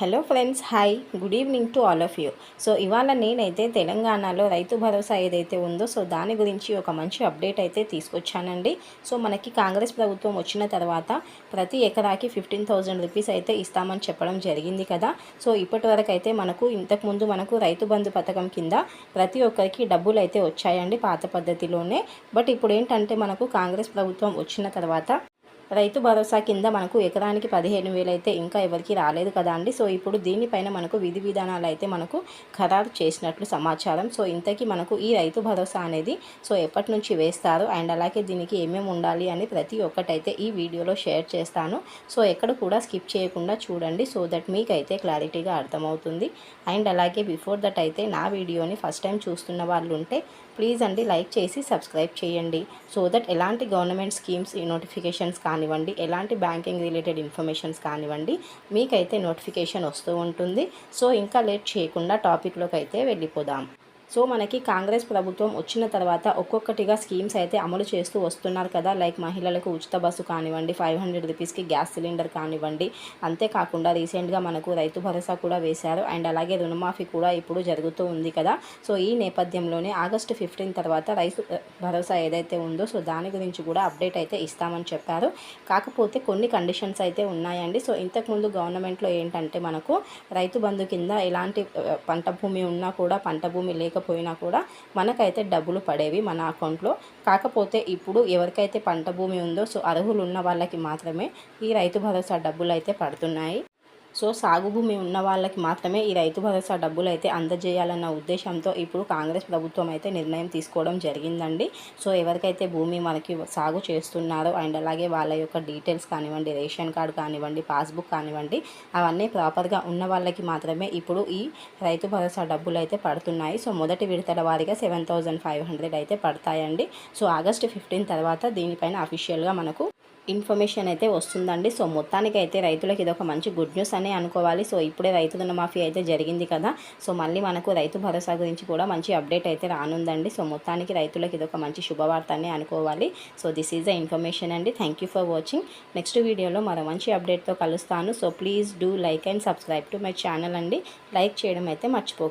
Hello friends hi. Good evening to all of you. So ఇవాళ నేనైతే తెలంగాణలో రైతు భరోసా ఏదైతే ఉందో సో దాని గురించి ఒక మంచి అప్డేట్ అయితే తీసుకొచ్చానండి. సో మనకి కాంగ్రెస్ ప్రభుత్వం వచ్చిన తర్వాత ప్రతి ఎకరాకి ఫిఫ్టీన్ థౌజండ్ రూపీస్ అయితే ఇస్తామని చెప్పడం జరిగింది కదా. సో ఇప్పటి వరకు అయితే మనకు ఇంతకుముందు మనకు రైతు బంధు పథకం కింద ప్రతి ఒక్కరికి డబ్బులు అయితే వచ్చాయండి పాత పద్ధతిలోనే. బట్ ఇప్పుడు ఏంటంటే మనకు కాంగ్రెస్ ప్రభుత్వం వచ్చిన తర్వాత రైతు భరోసా కింద మనకు ఎకరానికి పదిహేను వేలు అయితే ఇంకా ఎవరికి రాలేదు కదా అండి. సో ఇప్పుడు దీనిపైన మనకు విధి విధానాలు అయితే మనకు ఖరారు చేసినట్లు సమాచారం. సో ఇంతకీ మనకు ఈ రైతు భరోసా అనేది సో ఎప్పటి నుంచి వేస్తారు? అండ్ అలాగే దీనికి ఏమేమి ఉండాలి అని ప్రతి ఒక్కటైతే ఈ వీడియోలో షేర్ చేస్తాను. సో ఎక్కడ కూడా స్కిప్ చేయకుండా చూడండి. సో దట్ మీకైతే క్లారిటీగా అర్థమవుతుంది. అండ్ అలాగే బిఫోర్ దట్ అయితే నా వీడియోని ఫస్ట్ టైం చూస్తున్న వాళ్ళు ఉంటే ప్లీజ్ అండి లైక్ చేసి సబ్స్క్రైబ్ చేయండి. సో దట్ ఎలాంటి గవర్నమెంట్ స్కీమ్స్ ఈ నోటిఫికేషన్స్ కానివ్వండి ఎలాంటి బ్యాంకింగ్ రిలేటెడ్ ఇన్ఫర్మేషన్స్ కానివ్వండి మీకైతే నోటిఫికేషన్ వస్తూ ఉంటుంది. సో ఇంకా లేట్ చేయకుండా టాపిక్లోకి అయితే వెళ్ళిపోదాం. సో మనకి కాంగ్రెస్ ప్రభుత్వం వచ్చిన తర్వాత ఒక్కొక్కటిగా స్కీమ్స్ అయితే అమలు చేస్తూ వస్తున్నారు కదా. లైక్ మహిళలకు ఉచిత బస్సు కానివ్వండి ఫైవ్ హండ్రెడ్ రూపీస్కి గ్యాస్ సిలిండర్ కానివ్వండి. అంతేకాకుండా రీసెంట్గా మనకు రైతు భరోసా కూడా వేశారు. అండ్ అలాగే రుణమాఫీ కూడా ఇప్పుడు జరుగుతూ ఉంది కదా. సో ఈ నేపథ్యంలోనే ఆగస్టు ఫిఫ్టీన్ తర్వాత రైతు భరోసా ఏదైతే ఉందో సో దాని గురించి కూడా అప్డేట్ అయితే ఇస్తామని చెప్పారు. కాకపోతే కొన్ని కండిషన్స్ అయితే ఉన్నాయండి. సో ఇంతకుముందు గవర్నమెంట్లో ఏంటంటే మనకు రైతు బంధు కింద ఎలాంటి పంట భూమి ఉన్నా కూడా పంట భూమి లేక లేకపోయినా కూడా మనకైతే డబ్బులు పడేవి మన అకౌంట్లో. కాకపోతే ఇప్పుడు ఎవరికైతే పంట భూమి ఉందో సో అర్హులు ఉన్న వాళ్ళకి మాత్రమే ఈ రైతు భరోసా డబ్బులు అయితే పడుతున్నాయి. సో సాగు భూమి ఉన్న వాళ్ళకి మాత్రమే ఈ రైతు భరోసా డబ్బులు అయితే అందజేయాలన్న ఉద్దేశంతో ఇప్పుడు కాంగ్రెస్ ప్రభుత్వం అయితే నిర్ణయం తీసుకోవడం జరిగిందండి. సో ఎవరికైతే భూమి మనకి సాగు చేస్తున్నారో అండ్ అలాగే వాళ్ళ యొక్క డీటెయిల్స్ కానివ్వండి రేషన్ కార్డు కానివ్వండి పాస్బుక్ కానివ్వండి అవన్నీ ప్రాపర్గా ఉన్న వాళ్ళకి మాత్రమే ఇప్పుడు ఈ రైతు భరోసా డబ్బులు అయితే పడుతున్నాయి. సో మొదటి విడతల వారిగా సెవెన్ థౌజండ్ ఫైవ్ హండ్రెడ్ అయితే పడతాయండి. సో ఆగస్ట్ ఫిఫ్టీన్ తర్వాత దీనిపైన అఫీషియల్గా మనకు ఇన్ఫర్మేషన్ అయితే వస్తుందండి. సో మొత్తానికి అయితే రైతులకు ఇది ఒక మంచి గుడ్ న్యూస్ అనే అనుకోవాలి. సో ఇప్పుడే రైతు రుణమాఫీ అయితే జరిగింది కదా. సో మళ్ళీ మనకు రైతు భరోసా గురించి కూడా మంచి అప్డేట్ అయితే రానుందండి. సో మొత్తానికి రైతులకు ఇది ఒక మంచి శుభవార్త అని అనుకోవాలి. So this is the information అండి. Thank you for watching next వీడియోలో మరో మంచి అప్డేట్తో కలుస్తాను. So please do like and subscribe to my channel అండి. లైక్ చేయడం అయితే మర్చిపోకండి.